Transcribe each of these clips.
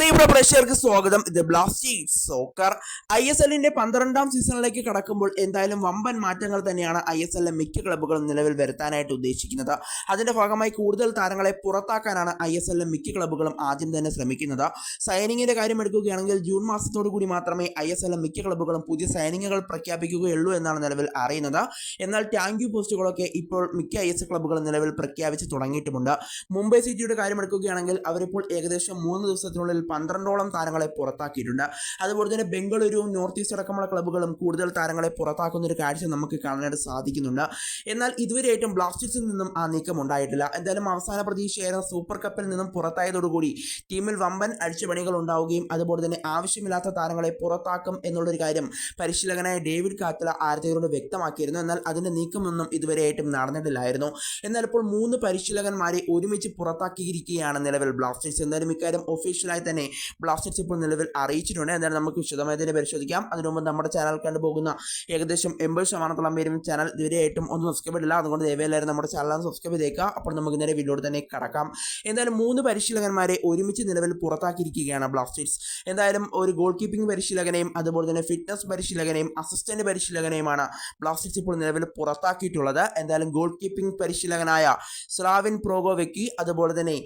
പ്രിയപ്പെട്ട പ്രേക്ഷകർക്ക് സ്വാഗതം. ഇത് ബ്ലാസ്റ്റേഴ്സ് സോക്കർ ഐ എസ് എല്ലിന്റെ പന്ത്രണ്ടാം സീസണിലേക്ക് കടക്കുമ്പോൾ എന്തായാലും വമ്പൻ മാറ്റങ്ങൾ തന്നെയാണ് ഐ എസ് എല്ലിലെ മിക്ക ക്ലബ്ബുകളും നിലവിൽ വരുത്താനായിട്ട് ഉദ്ദേശിക്കുന്നത്. അതിന്റെ ഭാഗമായി കൂടുതൽ താരങ്ങളെ പുറത്താക്കാനാണ് ഐ എസ് എല്ലിലെ മിക്ക ക്ലബ്ബുകളും ആദ്യം തന്നെ ശ്രമിക്കുന്നത്. സൈനിങ്ങിന്റെ കാര്യം എടുക്കുകയാണെങ്കിൽ ജൂൺ മാസത്തോടു കൂടി മാത്രമേ ഐ എസ് എല്ലിലെ മിക്ക ക്ലബ്ബുകളും പുതിയ സൈനിങ്ങുകൾ പ്രഖ്യാപിക്കുകയുള്ളൂ എന്നാണ് നിലവിൽ അറിയുന്നത്. എന്നാൽ ടാങ്ക് പോസ്റ്റുകളൊക്കെ ഇപ്പോൾ മിക്ക ഐ എസ് ക്ലബ്ബുകളും നിലവിൽ പ്രഖ്യാപിച്ച് തുടങ്ങിയിട്ടുമുണ്ട്. മുംബൈ സിറ്റിയുടെ കാര്യം എടുക്കുകയാണെങ്കിൽ അവരിപ്പോൾ ഏകദേശം മൂന്ന് ദിവസത്തിനുള്ളിൽ പന്ത്രണ്ടോളം താരങ്ങളെ പുറത്താക്കിയിട്ടുണ്ട്. അതുപോലെ തന്നെ ബംഗളൂരുവും നോർത്ത് ഈസ്റ്റ് അടക്കമുള്ള ക്ലബ്ബുകളും കൂടുതൽ താരങ്ങളെ പുറത്താക്കുന്ന ഒരു കാഴ്ച നമുക്ക് കാണാനായിട്ട് സാധിക്കുന്നുണ്ട്. എന്നാൽ ഇതുവരെയായിട്ടും ബ്ലാസ്റ്റേഴ്സിൽ നിന്നും ആ നീക്കം ഉണ്ടായിട്ടില്ല. എന്തായാലും അവസാന പ്രതീക്ഷയായിരുന്ന സൂപ്പർ കപ്പിൽ നിന്നും പുറത്തായതോടുകൂടി ടീമിൽ വമ്പൻ അഴിച്ചുപണികൾ ഉണ്ടാവുകയും അതുപോലെ തന്നെ ആവശ്യമില്ലാത്ത താരങ്ങളെ പുറത്താക്കും എന്നുള്ളൊരു കാര്യം പരിശീലകനായ ഡേവിഡ് കാത്തല ആരതയോട് വ്യക്തമാക്കിയിരുന്നു. എന്നാൽ അതിന്റെ നീക്കമൊന്നും ഇതുവരെയായിട്ടും നടന്നിട്ടില്ലായിരുന്നു. എന്നാൽ ഇപ്പോൾ മൂന്ന് പരിശീലകന്മാരെ ഒരുമിച്ച് പുറത്താക്കിയിരിക്കുകയാണ് നിലവിൽ ബ്ലാസ്റ്റേഴ്സ് എന്തായാലും ഇക്കാര്യം ഒഫീഷ്യലായി തന്നെ ബ്ലാസ്റ്റേഴ്സ് ഇപ്പോൾ നിലവിൽ അറിയിച്ചിട്ടുണ്ട്. എന്തായാലും നമുക്ക് വിശദമായി തന്നെ പരിശോധിക്കാം. അതിനു മുമ്പ് നമ്മുടെ ചാനൽ കണ്ടുപോകുന്ന ഏകദേശം എൺപത് ശതമാനത്തോളം പേരും ചാനൽ ഇതുവരെയായിട്ടും ഒന്നും സബ്സ്ക്രൈബ് ഇല്ല അതുകൊണ്ട് ദയവേലായിരുന്നു നമ്മുടെ ചാനൽ സബ്സ്ക്രൈബ് ചെയ്തേക്കുക. അപ്പോൾ നമുക്ക് നേരെ വീഡിയോട് തന്നെ കടക്കാം. എന്തായാലും മൂന്ന് പരിശീലകന്മാരെ ഒരുമിച്ച് നിലവിൽ പുറത്താക്കിയിരിക്കുകയാണ് ബ്ലാസ്റ്റേഴ്സ്. എന്തായാലും ഒരു ഗോൾ കീപ്പിംഗ് പരിശീലകനെയും അതുപോലെ തന്നെ ഫിറ്റ്നസ് പരിശീലകനെയും അസിസ്റ്റന്റ് പരിശീലകനെയുമാണ് ബ്ലാസ്റ്റേഴ്സ് ഇപ്പോൾ നിലവിൽ പുറത്താക്കിയിട്ടുള്ളത്. എന്തായാലും ഗോൾ കീപ്പിംഗ് പരിശീലകനായ സ്ലാവിൻ പ്രോഗോവെക്കി അതുപോലെ തന്നെ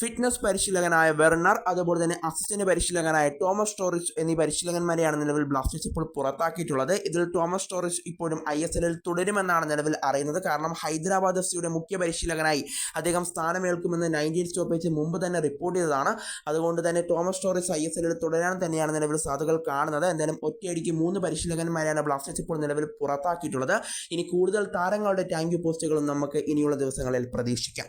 ഫിറ്റ്നസ് പരിശീലകനായ വെർണർ അതുപോലെ തന്നെ അസിസ്റ്റന്റ് പരിശീലകനായ തോമസ് സ്റ്റോറിസ് എന്നീ പരിശീലകന്മാരെയാണ് നിലവിൽ ബ്ലാസ്റ്റേഴ്സ് ഇപ്പോൾ പുറത്താക്കിയിട്ടുള്ളത്. ഇതിൽ തോമസ് സ്റ്റോറിസ് ഇപ്പോഴും ഐ എസ് എല്ലിൽ തുടരുമെന്നാണ് നിലവിൽ അറിയുന്നത്. കാരണം ഹൈദരാബാദ് എഫ് സിയുടെ മുഖ്യ പരിശീലകനായി അദ്ദേഹം സ്ഥാനമേൽക്കുമെന്ന് നയന്റീൻ സ്റ്റോപ്പേജ് മുമ്പ് തന്നെ റിപ്പോർട്ട് ചെയ്തതാണ്. അതുകൊണ്ട് തന്നെ തോമസ് സ്റ്റോറിസ് ഐ എസ് എല്ലിൽ തുടരാൻ തന്നെയാണ് നിലവിൽ സാധുകൾ കാണുന്നത്. എന്തായാലും ഒറ്റയടിക്ക് മൂന്ന് പരിശീലകന്മാരെയാണ് ബ്ലാസ്റ്റേഴ്സ് ഇപ്പോൾ നിലവിൽ പുറത്താക്കിയിട്ടുള്ളത്. ഇനി കൂടുതൽ താരങ്ങളുടെ ടാങ്ക് പോസ്റ്റുകളും നമുക്ക് ഇനിയുള്ള ദിവസങ്ങളിൽ പ്രതീക്ഷിക്കാം.